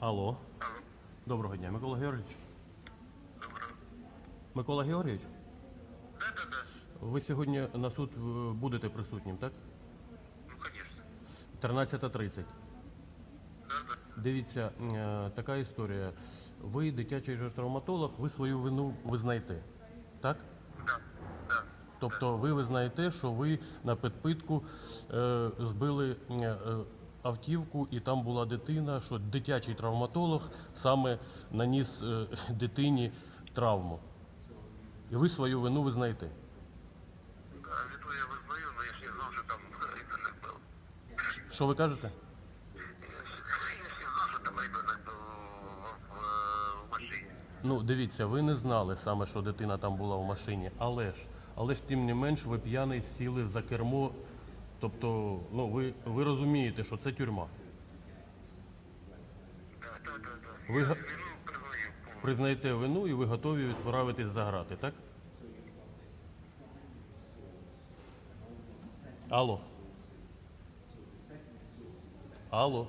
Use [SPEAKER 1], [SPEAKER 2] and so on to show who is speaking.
[SPEAKER 1] Алло. Доброго дня, Микола Георгійович. Микола Георгійович? Ви сьогодні на суд е, будете присутнім, так?
[SPEAKER 2] Ну, конечно.
[SPEAKER 1] 13.30. Дивіться, е, така історія. Ви дитячий же травматолог, ви свою вину визнаєте, так?
[SPEAKER 2] Да, да.
[SPEAKER 1] Тобто ви визнаєте, що ви на підпитку е, збили е, е, автівку і там була дитина, що дитячий травматолог саме наніс е, дитині травму. І ви свою вину визнаєте.
[SPEAKER 2] Да, вину я вызнаю, но я ж не знал, что там ребенок был.
[SPEAKER 1] Що ви кажете?
[SPEAKER 2] Я ж я ж не знал, что там ребенок был в, в, в машине.
[SPEAKER 1] Ну, дивіться, ви не знали саме, що дитина там була в машині, але ж, але ж тим не менш, ви п'яний сіли за кермо. Тобто, ну ви, ви розумієте, що це тюрма.
[SPEAKER 2] Да, да, да.
[SPEAKER 1] Ви
[SPEAKER 2] Я вину.
[SPEAKER 1] Признаєте вину і ви готові відправитись за грати, так? Алло. Алло.